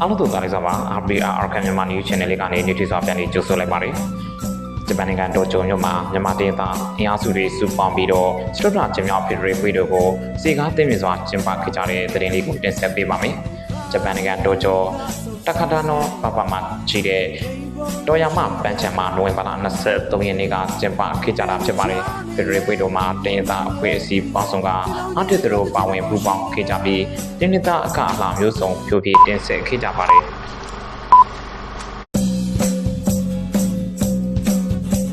အားလုံးတို့သားလေးစားပါ RBR Arkan မြန်မာ News Channel လေးကနေနေထွေးစွာပြန်ပြီးကြိုဆိုလိုက်ပါတယ်ဂျပန်နိုင်ငံတိုကျိုမြို့မှာမြန်မာတင်သားအင်အားစုတွေစုပေါင်းပြီးတော့စတုဒ္ဒကျင်းမြောက်ဖီဒရယ်ပွေတို့ကိုစီကားတင်မြင့်စွာကျင်းပခဲ့ကြတဲ့သတင်းလေးကိုတင်ဆက်ပေးပါမယ်ဂျပန်နိုင်ငံတိုကျို တခါတာနောပပမှာကြီးတဲ့တော်ရမပန်းချံမှာနိုဝင်ဘာလ23ရက်နေ့ကကျင်းပခဲ့ကြတာဖြစ်ပါတယ်ဖီဒရယ်ပွေတို့မှာတင်သားအဖွဲ့အစည်းပေါင်းစုံကအတစ်သူတို့ပါဝင်ပူးပေါင်းခဲ့ကြပြီးတင်းနသားအခအလှမျိုးစုံဖြိုဖြေတင်ဆက်ခဲ့ကြပါတယ်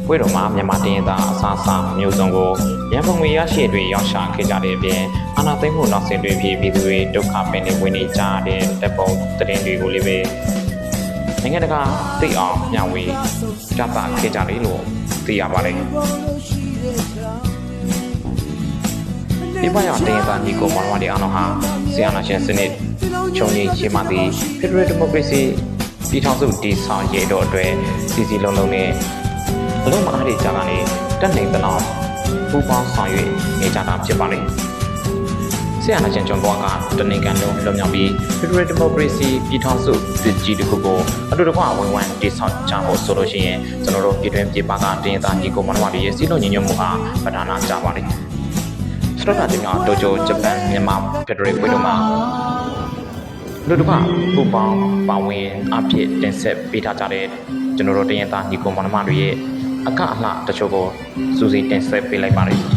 ဘွေတော်မှာမြန်မာတင်သားအစားအစာမျိုးစုံကိုရန်ကုန်ငွေရရှိတွေရောက်ရှာခဲ့ကြတဲ့အပြင်အာနာသိမ့်မှုနောက်ဆက်တွဲဖြစ်ပြည်သူတွေဒုက္ခပင်နေဝင်နေကြတဲ့တပ်ပုံသတင်းတွေကိုလည်းပဲနိုင်ငံတကာသိအောင်မျှဝေပြသခဲ့ကြတယ်လို့သိရပါတယ်ဒီပယောတင်သားညီကိုမောင်မောင်ဒီအောင်ဟာဆီယနာရှင်စနစ်ချုံကြီးရှေ့မှသည့် Federal Democracy ပြည်ထောင်စုတည်ဆောင်ရေးတို့အတွက်စီစီလုံးလုံးနဲ့ အလုံးမအားတွေကြားကနေတက်နေသလောက်ပူပေါင်းဆောင်ရွက်နေကြတာဖြစ်ပါလေ။ဆရာနာချင်းကျွန်တော်ကတနေကန်လုံးလွန်မြောက်ပြီး Federal Democracy ပြည်ထောင်စုစစ်ကြီးတစ်ခုကိုအတူတကွဝင်ဝန်းတည်ဆောက်ကြဖို့ဆိုလို့ရှိရင်ကျွန်တော်တို့ပြည်တွင်းပြည်ပကတင်းသားညီကိုမနမတွေရဲ့စီလုံးညီညွတ်မှုအားပဓာနာကြပါလေ။စတော့တာတင်ကတိုကျိုဂျပန်မြန်မာ Federal ပြည်တို့မှာလူတစ်ခါပူပေါင်းပါဝင်အဖြစ်တင်ဆက်ပေးထားကြတဲ့ကျွန်တော်တို့တင်းသားညီကိုမနမတွေရဲ့ အကအလှတချို့ကိုစူးစီးတင်ဆက်ပေးလိုက်ပါတယ်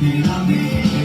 Mírame.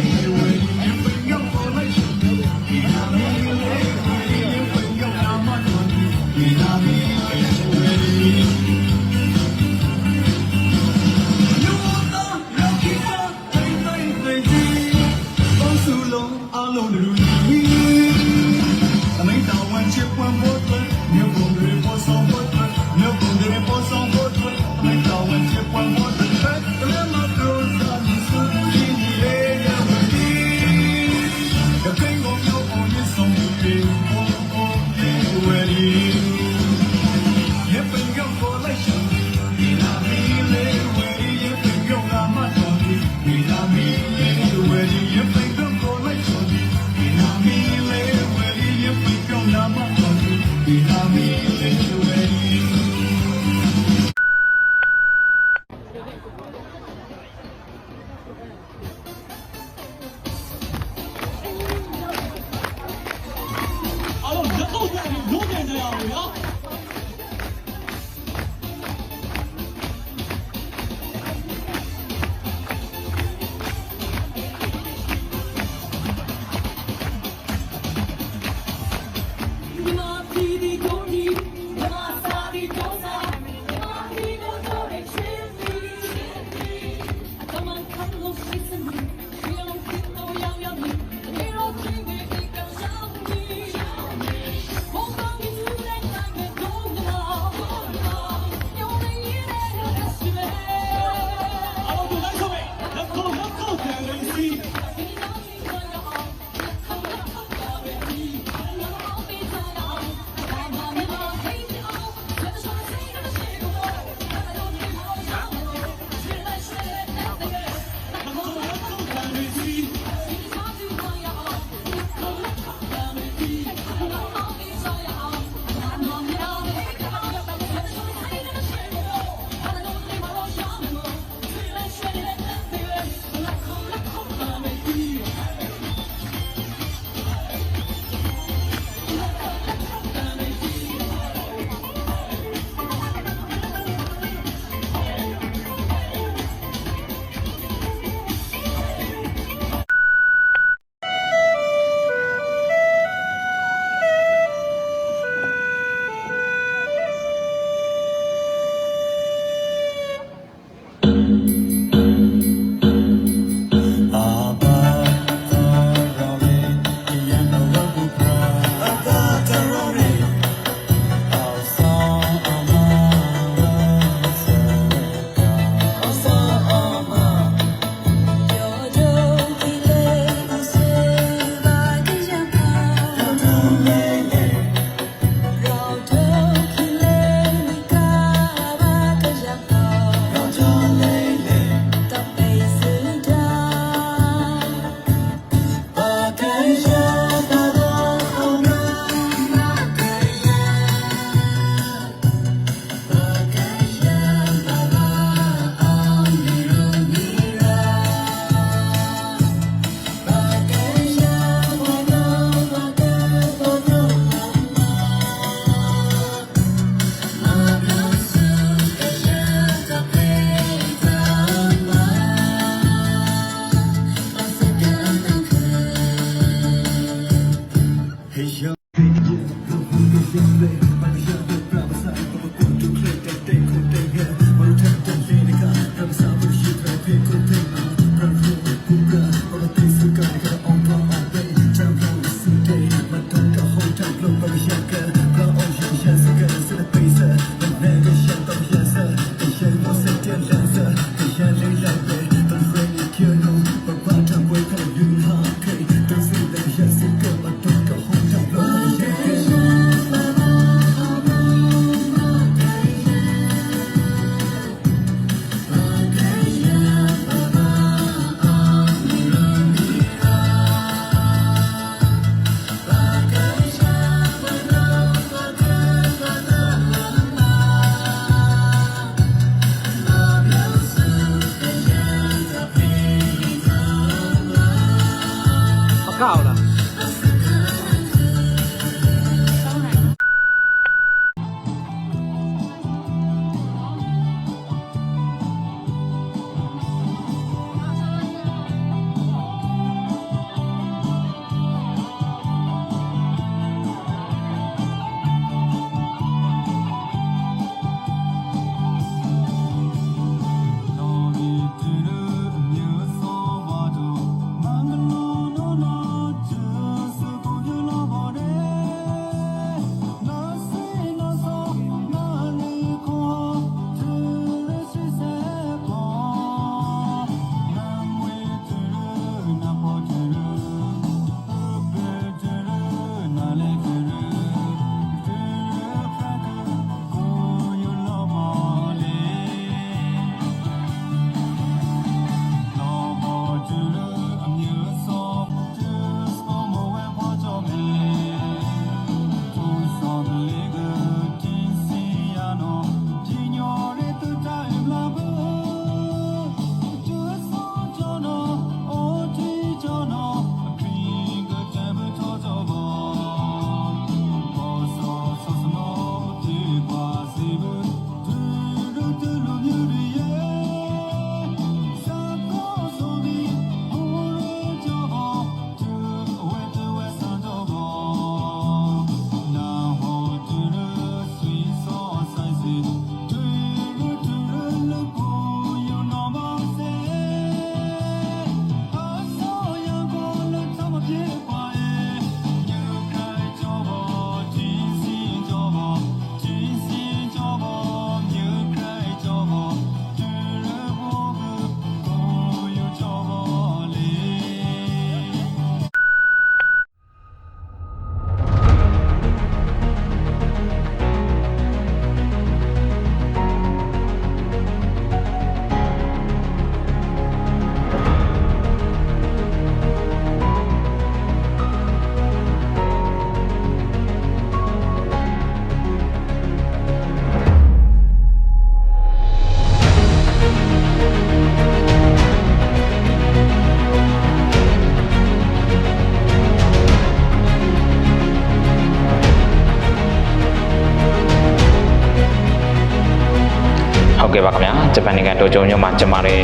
ဟုတ်ကဲ့ပါခင်ဗျာဂျပန်နိုင်ငံတိုကျိုမြို့မှာကျင်းပတဲ့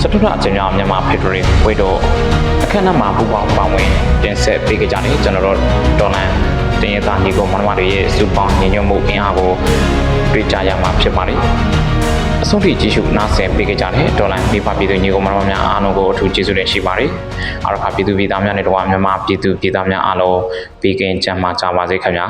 စတုထအချင်းများမြန်မာဖက်ဒရယ်ဝေတော့အခမ်းအနားမှာပူပေါင်းပါဝင်တင်ဆက်ပေးကြတယ်ကျွန်တော်တို့ဒေါ်လန်တင်ရသားညီကိုမနမတွေရဲ့စူပေါင်းညီညွတ်မှုအင်အားကိုတွေ့ကြရမှာဖြစ်ပါတယ်အဆုံးထိကြည့်ရှုနားဆင်ပေးကြတဲ့ဒေါ်လန်ပြပပြည်သူညီကိုမနမများအားလုံးကိုအထူးကျေးဇူးတင်ရှိပါတယ်အားရခပြည်သူပြည်သားများနဲ့တော့မြန်မာပြည်သူပြည်သားများအားလုံးပြီးကင်းကြမှာကြပါစေခင်ဗျာ